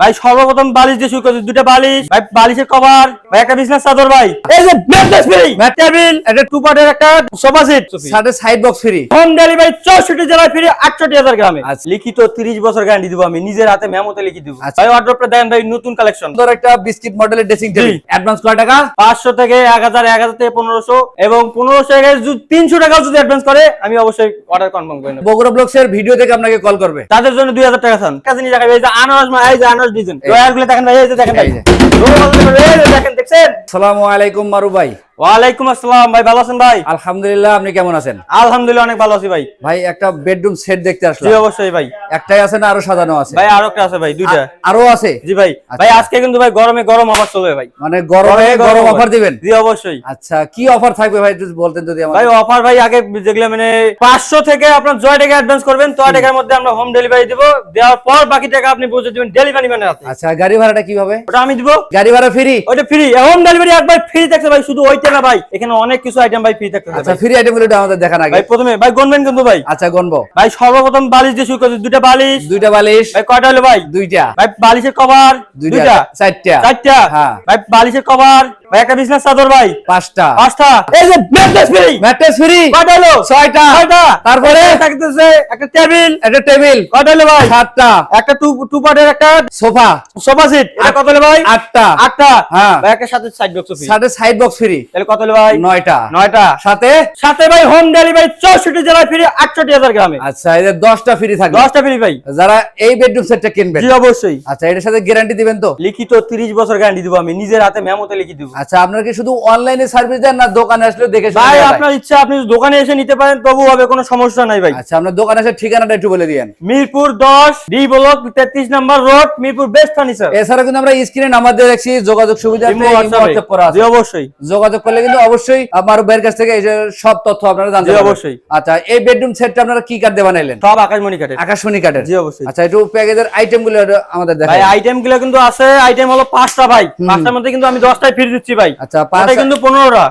ভাই সর্বপ্রথম বালিশ দিয়ে শুরু করছি। দুটা বালিশ। ভাই বালিশের কভার ভাই একটা বিছনার চাদর ভাই। এই যে ম্যাট্রেস ফ্রি ম্যাট টেবিল একটা টু পার্টের একটা সোফা সেট সাথে side box free home delivery চৌষট্টি জেলায় ফ্রি আটষট্টি হাজার গ্রামে। আচ্ছা। লিখিত তিরিশ বছর গ্যারান্টি দিব আমি। নিজের হাতে মেমোতে লিখে দিব। আচ্ছা। ভাই অর্ডারটা দেন ভাই নতুন কালেকশন সুন্দর একটা বিস্কিট মডেলের ড্রেসিং টেবিল অ্যাডভান্স কয় টাকা? পাঁচশো থেকে এক হাজার এক হাজার থেকে পনেরোশো এবং পনেরোশো থেকে তিনশো টাকা যদি অ্যাডভান্স করে আমি অবশ্যই অর্ডার কনফার্ম করে নেব। বগুড়া ব্লগস এর ভিডিও থেকে আপনাকে কল করবে। তাদের জন্য দুই হাজার টাকা চান। কাছে নিয়ে দেখাবে। এই যে আনারস মা এই যে ডিজাইনগুলো দেখেন ভাই এই যে দেখেন ভাই। এই যে। এই যে দেখেন দেখছেন? সালামু আলাইকুম মারু ভাই। ওয়ালাইকুম আসসালাম ভাই ভালো আছেন ভাই? আলহামদুলিল্লাহ আপনি কেমন আছেন? আলহামদুলিল্লাহ অনেক ভালো আছি ভাই। ভাই একটা বেডরুম সেট দেখতে জি অবশ্যই ভাই। একটাই আছে না আরও সাজানো আছে? ভাই আরও একটা আছে ভাই দুইটা। আরও আছে? জি ভাই। ভাই আজকে কিন্তু ভাই গরমে গরম অফার চলবে ভাই। মানে গরমে গরম অফার দিবেন? জি অবশ্যই। আচ্ছা কি অফার থাকবে ভাই একটু বলতেন যদি আমার ভাই অফার ভাই আগে যেগুলো মানে পাঁচশো থেকে আপনার জয় টাকা অ্যাডভান্স করবেন ছয় টাকার মধ্যে আমরা হোম ডেলিভারি দিব। দেওয়ার পর বাকি টাকা আপনি বুঝে দিবেন ডেলিভারি ম্যানের হাতে আচ্ছা গাড়ি ভাড়াটা কীভাবে? ওটা আমি দিব। গাড়ি ভাড়া ফ্রি ওইটা ফ্রি হোম ডেলিভারি একবার ফ্রি থাকছে ভাই শুধু ওইটা না ভাই এখানে অনেক কিছু আইটেম ভাই ফ্রি থাকছে আচ্ছা ফ্রি আইটেমগুলো আমাদের দেখান আগে। ভাই প্রথমে ভাই গনবেন কিন্তু ভাই। আচ্ছা গনবো। ভাই সর্বপ্রথম বালিশ দিয়ে শুরু করছি দুইটা বালিশ। দুইটা বালিশ। ভাই কয়টা হলো ভাই? দুইটা। ভাই বালিশের কভার দুইটা। চারটা। চারটা। হ্যাঁ। ভাই বালিশের কভার ভাই একটা বিছনার চাদর ভাই। পাঁচটা। পাঁচটা। এই যে ম্যাট্রেস ফ্রি ম্যাট্রেস ফ্রি হলো ছয়টা। ছয়টা। তারপরে? থাকতেছে একটা টেবিল একটা টেবিল হলো ভাই? সাতটা। একটা টু টু পার্টের একটা সোফা। সোফা সেট এটা কত হলো ভাই? আটটা। আটটা। হ্যাঁ। ভাই একটা সাথে সাইড বক্স ফ্রি সাথে সাইড বক্স ফ্রি তাহলে কত হলো ভাই? নয়টা। নয়টা। সাথে? সাথে ভাই হোম ডেলিভারি চৌষট্টি জেলায় ফ্রি আটষট্টি হাজার গ্রামে। আচ্ছা এদের দশটা ফ্রি থাকবে। দশটা ফ্রি ভাই। যারা এই বেডরুম সেটটা কিনবেন। জি অবশ্যই। আচ্ছা এটার সাথে গ্যারান্টি দিবেন তো? লিখিত তিরিশ বছর গ্যারান্টি দিব আমি। নিজের হাতে মেমোতে লিখে দিব। আচ্ছা আপনার কি শুধু অনলাইনে সার্ভিস দেন না দোকানে আসলে দেখে ভাই আপনার ইচ্ছা আপনি দোকানে এসে নিতে পারেন তবু হবে কোনো সমস্যা নাই ভাই। আচ্ছা আপনার দোকানে ঠিকানাটা একটু বলে দিয়েন। মিরপুর দশ ডি ব্লক তেত্রিশ number road Mirpur best furniture এছাড়া কিন্তু আমরা স্ক্রিনে নাম্বার দিয়ে রাখছি যোগাযোগ সুবিধা হোয়াটসঅ্যাপ। করা আছে। অবশ্যই। যোগাযোগ করলে কিন্তু অবশ্যই আমার ভাইয়ের কাছ থেকে এই সব তথ্য আপনারা জানতে পারবেন। অবশ্যই। আচ্ছা এই বেডরুম সেটটা আপনারা কি দিয়ে বানাইলেন? সব আকাশমণি কাটে আকাশমণি জি অবশ্যই। আচ্ছা একটু প্যাকেজের আইটেমগুলো আমাদের দেখাই। আইটেমগুলো কিন্তু আছে আইটেম হলো পাঁচটা ভাই। পাঁচটার মধ্যে কিন্তু আমি দশটায় ফ্রি দিচ্ছি ভাই। আচ্ছা পাঁচ ওটা কিন্তু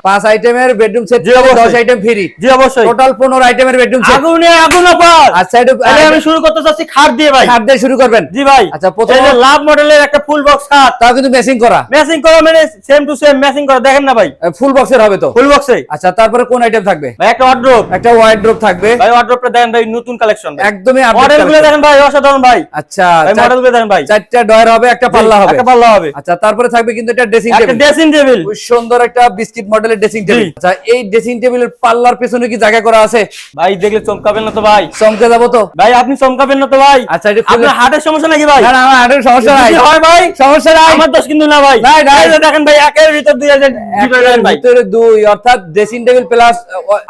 পাঁচ আইটেমের বেডরুম সেট জি, অবশ্যই। দশ আইটেম ফ্রি জি অবশ্যই। টোটাল পনেরো আইটেমের বেডরুম সেট আগুনে আগুন অফার আচ্ছা তাহলে আমি শুরু করতে চাচ্ছি খাট দিয়ে ভাই। কার্ড দিয়ে শুরু করবেন। জি ভাই। আচ্ছা, প্রথম- লাভ মডেলের একটা ফুল বক্স খাট। তাও কিন্তু ম্যাচিং করা। ম্যাচিং করা মানে সেম টু সেম ম্যাচিং করা। দেখেন না ভাই। ফুল বক্সের হবে তো? ফুল বক্সে আচ্ছা তারপরে কোন আইটেম থাকবে? ভাই একটা ওয়ার্ড্রোব একটা ওয়াইড থাকবে। ভাই ওয়ার্ড্রোবটা দেখেন ভাই নতুন কালেকশন একদমই দেখেন ভাই অসাধারণ ভাই। আচ্ছা ভাই মডেলগুলো দেখেন ভাই। চারটা ডয়ার হবে একটা পাল্লা হবে। একটা পাল্লা হবে। আচ্ছা তারপরে থাকবে কিন্তু এটা ড্রেসিং টেবিল ড্রেসিং টেবিল খুব সুন্দর একটা বিস্কিট মডেলের ড্রেসিং টেবিল আচ্ছা এই ড্রেসিং টেবিলের পাল্লার পেছনে কি জায়গা করা আছে? ভাই দেখলে চমকাবেন না তো ভাই। চমকে যাব তো? ভাই আপনি চমকাবেন না তো ভাই। আচ্ছা এটা আপনার হার্টের সমস্যা নাকি ভাই? না না আমার হার্টের সমস্যা নাই। হয় ভাই? সমস্যা নাই। আমার দোষ কিন্তু না ভাই। দেখেন ভাই একের ভিতর দুই হাজার ভিতরে দুই অর্থাৎ ড্রেসিং টেবিল প্লাস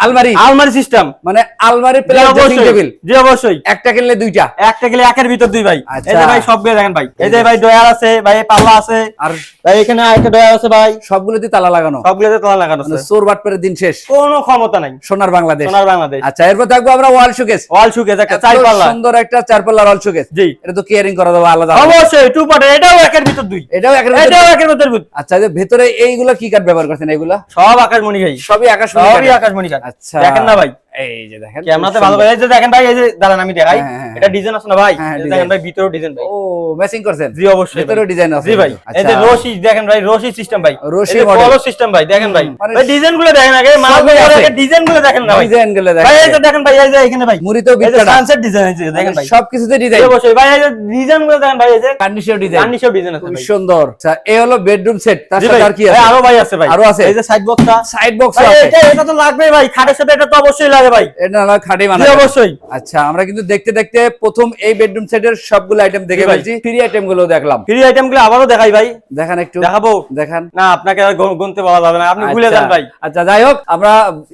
আলমারি। আলমারি সিস্টেম মানে আলমারি প্লাস ড্রেসিং টেবিল জি অবশ্যই। একটা কিনলে দুইটা। একটা গেলে একের ভিতর দুই ভাই। আচ্ছা। এই যে ভাই সব দেখেন ভাই। এই যে ভাই ডয়ার আছে ভাই পাল্লা আছে। আর ভাই এখানে আরেকটা ডয়ার আছে ভাই। সবগুলোতে তালা লাগানো। সবগুলোতে তালা লাগানো মানে চোর বাটপারের দিন শেষ। কোনো ক্ষমতা নাই। সোনার বাংলাদেশ। সোনার বাংলাদেশ। আচ্ছা এরপর থাকব আমরা ওয়াল শোকেস। ওয়াল শোকেস একটা চার পাল্লা সুন্দর একটা চার পাল্লার ওয়াল শোকেস। জি। এটা তো কেয়ারিং করা যাবে আলাদা অবশ্যই টু পার্ট এটাও একের ভিতর দুই। এটাও একের ভিতর এটাও একের ভিতর দুই। আচ্ছা যে ভেতরে এইগুলা কি কাঠ ব্যবহার করছেন এইগুলা? সব আকাশমণি ভাই। সবই আকাশমণি সবই আকাশমণি কাঠ। আচ্ছা। দেখেন না ভাই। এই যে দেখেন ক্যামেরাতে ভালো সুন্দর। ভাই এই যে দেখেন ভাই এই যে দাঁড়ান আমি দেখাই হ্যাঁ, হ্যাঁ, এটা ডিজাইন আছে না ভাই হ্যাঁ, এই যে design। দেখেন ভাই ভিতরেও ডিজাইন ভাই ও ম্যাচিং করছেন জি অবশ্যই ভাই। ডিজাইন আছে জি ভাই এই যে আচ্ছা। রশি দেখেন ভাই রশি সিস্টেম ভাই রশি এই যে model। কলর সিস্টেম ভাই দেখেন ভাই মানে ভাই ডিজাইনগুলো দেখেন আগে মাল সবই ডিজাইনগুলো দেখেন না ভাই ডিজাইনগুলো ভাই এই যে দেখেন দেখেন ভাই এই যে এখানে ভাই মুড়িতেও এই সানসেট ডিজাইন আছে দেখেন ভাই সবকিছুতে ডিজাইন অবশ্যই ভাই এই যে ডিজাইনগুলো দেখেন ভাই এই যে কার্নিশেও ডিজাইন গার্নিশেও ডিজাইন আছে খুব ভাই সুন্দর আচ্ছা এই হলো বেডরুম সেট তার সাথে আর কি ভাই, আছে আরও ভাই আছে ভাই আরও আছে? এই যে সাইড বক্সটা সাইড বক্স আছে এটা এটা তো লাগবে ভাই খাটের সাথে এটা তো অবশ্যই লাগে ভাই? এটা না খাটে মানা অবশ্যই। আচ্ছা আমরা কিন্তু দেখতে দেখতে প্রথম এই বেডরুম সেটের সবগুলো আইটেম দেখে ফেলছি। ফ্রি আইটেমগুলো দেখলাম। ফ্রি আইটেমগুলো আবারও দেখাই ভাই। দেখান একটু। দেখাবো। দেখান। না আপনাকে আর গুনতে পাওয়া যাবে না। আপনি ভুলে আচ্ছা, যান ভাই। আচ্ছা যাই হোক আমরা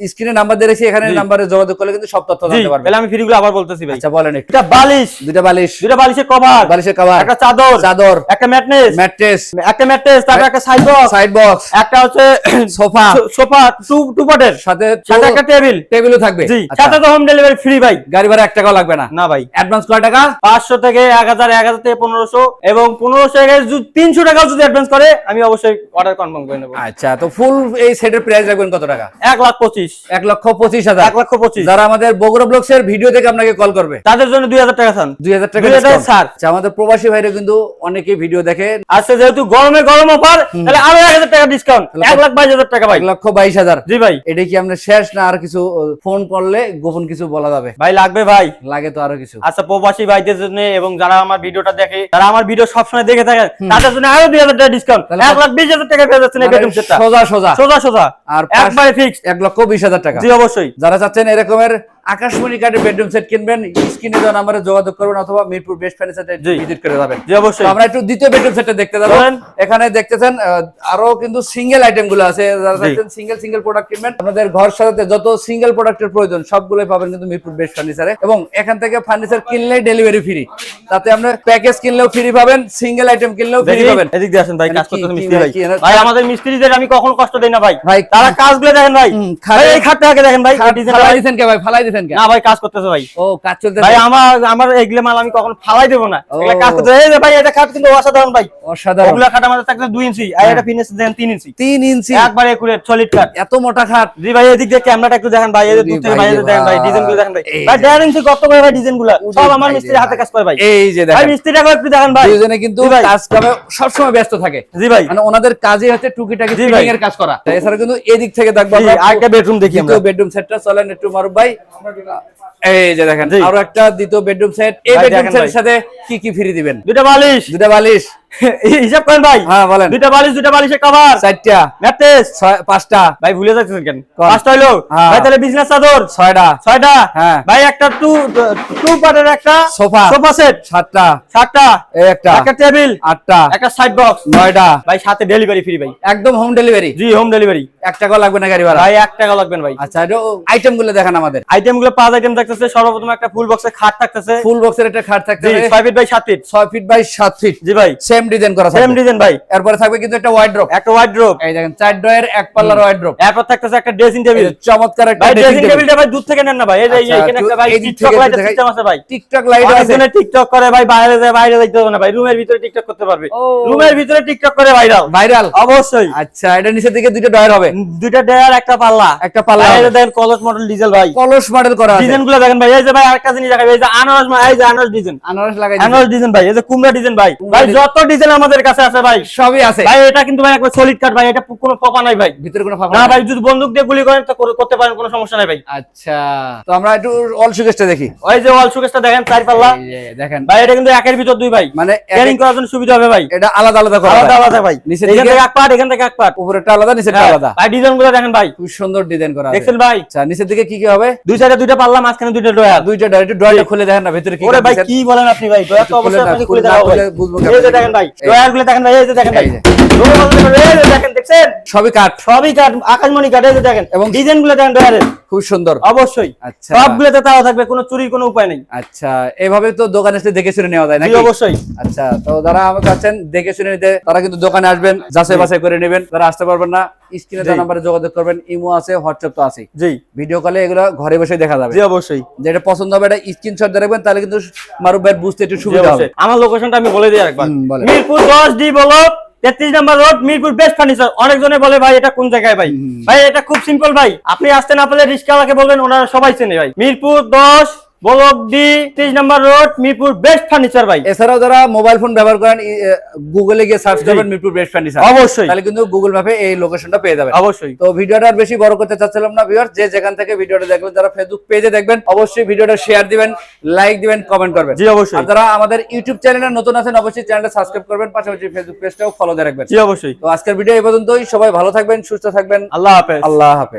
স্ক্রিনে নাম্বার দিয়ে রেখেছি এখানে নাম্বারে যোগাযোগ করলে কিন্তু সব তথ্য জানতে পারবেন। তাহলে আমি ফ্রি গুলো আবার বলতেছি ভাই। আচ্ছা বলেন একটু। এটা বালিশ। দুইটা বালিশ। দুটা বালিশের কভার বালিশের কভার একটা চাদর। চাদর। একটা ম্যাটনেস ম্যাট্রেস একটা ম্যাট্রেস তারপর একটা সাইড বক্স সাইড বক্স একটা হচ্ছে সোফা সোফা টু টু সাথে সাথে একটা টেবিল টেবিলও থাকবে। থাকবে জি আচ্ছা, সাথে তো হোম ডেলিভারি ফ্রি ভাই। গাড়ি ভাড়া এক টাকাও লাগবে না? না ভাই। অ্যাডভান্স কয় টাকা? পাঁচশো থেকে এক হাজার এক হাজার থেকে পনেরোশো এবং পনেরোশো থেকে তিনশো টাকাও যদি অ্যাডভান্স করে আমি অবশ্যই অর্ডার কনফার্ম করে নেব। আচ্ছা তো ফুল এই সেটের প্রাইস রাখবেন কত টাকা? এক লাখ পঁচিশ। এক লক্ষ পঁচিশ হাজার। এক লক্ষ পঁচিশ। যারা আমাদের বগুড়া ব্লগস এর ভিডিও দেখে আপনাকে কল করবে। তাদের জন্য দুই হাজার টাকা খান দুই হাজার টাকা 2000 discount। ছাড়। আচ্ছা, আমাদের প্রবাসী ভাইরা কিন্তু অনেকেই ভিডিও দেখে। আজকে যেহেতু গরমে গরম অফার তাহলে আরও এক হাজার টাকা ডিসকাউন্ট এক লাখ বাইশ হাজার টাকা ভাই। এক লক্ষ বাইশ হাজার। জি ভাই। এটা কি আপনার শেষ না আর কিছু ফোন করলে গোপন কিছু বলা যাবে। ভাই লাগবে ভাই। লাগে তো আরও কিছু। আচ্ছা প্রবাসী ভাইদের জন্য এবং যারা আমার ভিডিওটা দেখে তারা আমার ভিডিও সবসময় দেখে থাকে তাদের জন্য আরও দুই হাজার টাকা ডিসকাউন্ট এক লাখ বিশ হাজার টাকা পেয়ে যাচ্ছেন সোজা সোজা। সোজা সোজা। আর একবারে ফিক্স এক লক্ষ বিশ হাজার টাকা। জি অবশ্যই। যারা চাচ্ছেন এরকমের আকাশমণি কার্ডের বেডরুম সেট কিনবেন স্ক্রিনে দেওয়া নাম্বারে যোগাযোগ করবেন অথবা মিরপুর বেস্ট ফার্নিচারে। ভিজিট করে যাবেন। জি অবশ্যই। আমরা একটু দ্বিতীয় বেডরুম সেটটা দেখতে যাব। বলেন। এখানে দেখতেছেন আরও কিন্তু সিঙ্গেল আইটেমগুলো আছে। যারা। চাচ্ছেন সিঙ্গেল সিঙ্গেল প্রোডাক্ট কিনবেন আপনাদের ঘর সাজাতে যত সিঙ্গেল প্রোডাক্টের প্রয়োজন সবগুলোই পাবেন কিন্তু মিরপুর বেস্ট ফার্নিচারে এবং এখান থেকে ফার্নিচার কিনলেই ডেলিভারি ফ্রি তাতে আপনি প্যাকেজ কিনলেও ফ্রি পাবেন সিঙ্গেল আইটেম কিনলেও ফ্রি পাবেন। এদিক দিয়ে আসেন ভাই মানে কাজ কি- করতেছে মিস্ত্রি ভাই, ভাই। আমাদের মিস্ত্রিদের আমি কখনো কষ্ট দেই না ভাই। ভাই, তারা কাজগুলো দেখেন ভাই। এই খাটটা আগে দেখেন ভাই ফালাই ভাই। কে ভাই? ফালাই দিচ্ছেন কে না ভাই কাজ করতেছে ভাই। ও কাজ চলতে ভাই আমার আমার এগুলো মাল আমি কখনো ফালাই দেবো না। এগুলো কাজ করতে এই যে ভাই এটা খাট কিন্তু অসাধারণ ভাই। অসাধারণ। ওগুলা খাট আমাদের থাকতে দুই ইঞ্চি আর এটা ফিনিশ দেন তিন ইঞ্চি। তিন ইঞ্চি। একবারে একুরেট সলিড কাট এত মোটা খাট। জি ভাই এদিক দিয়ে ক্যামেরাটা একটু দেখেন ভাই এদের ওরে দূর থেকে ভাই ভাই দেখেন ভাই ভাই। ডিজাইনগুলো দেখেন ভাই। ভাই যে। দেড় ইঞ্চি কত করে ভাই ডিজাইনগুলো? সব আমার মিস্ত্রি হাতে কাজ করে ভাই। এই যে ভাই দেখেন মিস্ত্রিটা একটু দেখেন ভাই। দুজনে কিন্তু ভাই। কাজ কামে সবসময় ব্যস্ত থাকে। জি ভাই। মানে ওনাদের কাজই হচ্ছে টুকিটাকি ভাই। ফিটিং এর কাজ করা। এছাড়া কিন্তু এদিক থেকে দেখব আমরা আরেকটা বেডরুম দেখি আমরা। বেডরুম সেটটা চলেন একটু মারুফ ভাই। এই যে দেখেন আরও একটা দ্বিতীয় বেডরুম সেট এই বেডরুম সেটের সাথে কি কি ফ্রি দিবেন? দুটা বালিশ। দুটা বালিশ। হিসাব করেন ভাই। হ্যাঁ বলেন। দুটা বালিশ দুটা বালিশের কভার চারটা। ম্যাট্রেস। পাঁচটা। ভাই ভুলে যাচ্ছেন কেন? পাঁচটা হ্যাঁ। ভাই তাহলে বিজনেস চাদর। ছয়টা। ছয়টা। হ্যাঁ। ভাই একটা টু টু পার্টের একটা সোফা। সোফা সেট সাতটা। সাতটা। একটা। একটা টেবিল আটটা। একটা সাইড বক্স নয়টা। ভাই সাথে ডেলিভারি ফ্রি ভাই। একদম হোম ডেলিভারি জি হোম ডেলিভারি এক টাকাও লাগবে না গাড়ি ভাড়া ভাই এক টাকা লাগবেন ভাই। আচ্ছা আইটেমগুলো দেখান আমাদের। আইটেমগুলো পাঁচ আইটেম থাকতেছে সর্বপ্রথম একটা ফুল বক্সের খাট থাকতেছে। ফুল বক্সের একটা খাট থাকতে জি ছয় ফিট বাই সাত ফিট ছয় ফিট বাই সাত ফিট জি ভাই। সেম ডিজাইন করা সেম ডিজাইন ভাই। এরপরে থাকবে কিন্তু একটা ওয়াইড ড্রপ একটা ওয়াইড ড্রপ এই দেখেন চার ড্রয়ের এক পাল্লার ওয়াইড ড্রপ এরপর থাকতেছে একটা ড্রেসিং টেবিল চমৎকার একটা ড্রেসিং টেবিলটা ভাই দূর থেকে নেন না ভাই। এই যে আচ্ছা, এখানে একটা ভাই টিকটক দেখাই- সিস্টেম আছে ভাই। টিকটক লাইট আছে। অনেকজনে টিকটক করে ভাই বাইরে যায় বাইরে যাইতে হবে না ভাই। রুমের ভিতরে টিকটক করতে পারবে। রুমের ভিতরে টিকটক করে ভাইরাল ভাইরাল অবশ্যই। আচ্ছা এটা নিচের দিকে দুটো ড্রয়ার হবে। দুইটা ডেয়ার একটা পাল্লা। একটা পাল্লা এই দেখেন কলস মডেল ডিজেল ভাই। কলস মডেল করা আছে। ডিজাইনগুলো দেখেন ভাই। এই যে ভাই আরেকটা জিনিস দেখাই। এই যে আনারস এই যে আনারস ডিজাইন আনারস লাগাই আনারস ডিজাইন ভাই। এই যে কুমড়া ডিজাইন ভাই। ভাই যত ডিজাইন আমাদের কাছে আছে ভাই। সবই আছে। ভাই এটা কিন্তু ভাই একবার সলিড কাট ভাই এটা কোনো পপা নাই ভাই। ভিতরে কোনো ফাঁকা না ভাই যদি বন্দুক দিয়ে গুলি করেন তো করতে পারেন কোনো সমস্যা নাই ভাই। আচ্ছা তো আমরা একটু অল সুকেশটা দেখি। ওই যে ওয়াল শোকেসটা দেখেন চার পাল্লা দেখেন। ভাই এটা কিন্তু একের ভিতর দুই ভাই। মানে ক্যারিং করার জন্য সুবিধা হবে ভাই। এটা আলাদা আলাদা করা আলাদা আলাদা ভাই। এখান থেকে এক পার্ট এখান থেকে এক পার্ট উপরেরটা আলাদা নিচেরটা হ্যাঁ, আলাদা। ভাই ডিজাইনগুলো দেখেন ভাই। খুব সুন্দর ডিজাইন করা আছে। দেখছেন ভাই? আচ্ছা নিচের দিকে কি কি হবে? দুই সাইডে দুইটা পাল্লা মাঝখানে দুইটা ডয়ার দুইটা ড্রয়ার একটু ড্রয়ারটা খুলে দেখেন না ভিতরে কি ওরে ভাই কি বলেন আপনি ভাই? ডয়ার তো অবশ্যই না, আপনাকে খুলে খুলে ভাই। বুঝব দেখেন ভাই। এই। গুলো দেখেন ভাই এই যে দেখেন ভাই। এই যে। ডয়ারগুলো দেখেন, এই যে দেখেন দেখছেন? সবই কাঠ। সবই কাঠ আকাশমণি কাঠ এই যে দেখেন। এবং এবং- ডিজাইনগুলো দেখেন ডয়ারের খুব সুন্দর। অবশ্যই। আচ্ছা। সবগুলোতে থাকবে কোনো চুরির কোনো উপায় নেই। আচ্ছা এভাবে তো দোকানে এসে দেখে শুনে নেওয়া যায় নাকি? অবশ্যই। আচ্ছা তো যারা আমাকে আছেন দেখে শুনে নিতে তারা কিন্তু দোকানে আসবেন যাচাই বাছাই করে নেবেন তারা আসতে পারবেন না। স্ক্রিনে। দেওয়া নাম্বারে যোগাযোগ করবেন ইমো আছে হোয়াটসঅ্যাপ তো আছে জি। ভিডিও কলে এগুলো ঘরে বসে দেখা যাবে। জি অবশ্যই। যেটা পছন্দ হবে এটা স্ক্রিনশট দিয়ে রাখবেন তাহলে কিন্তু মারুফ ভাইয়ের বুঝতে একটু সুবিধা হবে। আমার লোকেশনটা আমি বলে দিই একবার। মিরপুর দশ ডি বলো তেত্রিশ নম্বর রোড মিরপুর বেস্ট ফার্নিচার অনেকজনে বলে ভাই এটা কোন জায়গায় ভাই? ভাই এটা খুব সিম্পল ভাই। আপনি আসতে না পারলে রিস্কাওয়ালাকে বলবেন ওনারা সবাই চেনে ভাই। মিরপুর দশ block D number road Mirpur best furniture ভাই। এছাড়াও যারা মোবাইল ফোন ব্যবহার করেন গুগলে গিয়ে সার্চ করবেন মিরপুর বেস্ট ফার্নিচার অবশ্যই। তাহলে কিন্তু গুগল ম্যাপে এই লোকেশনটা পেয়ে যাবেন। অবশ্যই। তো ভিডিওটা বেশি বড় করতে চাচ্ছিলাম না ভিউয়ার যে যেখান থেকে ভিডিওটা দেখবেন যারা ফেসবুক পেজে দেখবেন অবশ্যই ভিডিওটা শেয়ার দিবেন লাইক দিবেন কমেন্ট করবেন। জি অবশ্যই। যারা আমাদের ইউটিউব চ্যানেলে নতুন আছেন অবশ্যই চ্যানেলটা সাবস্ক্রাইব করবেন পাশাপাশি ফেসবুক পেজটাও ফলো দিয়ে রাখবেন। জি অবশ্যই। তো আজকের ভিডিও এই পর্যন্তই। সবাই ভালো থাকবেন সুস্থ থাকবেন। আল্লাহ হাফেজ। আল্লাহ হাফেজ।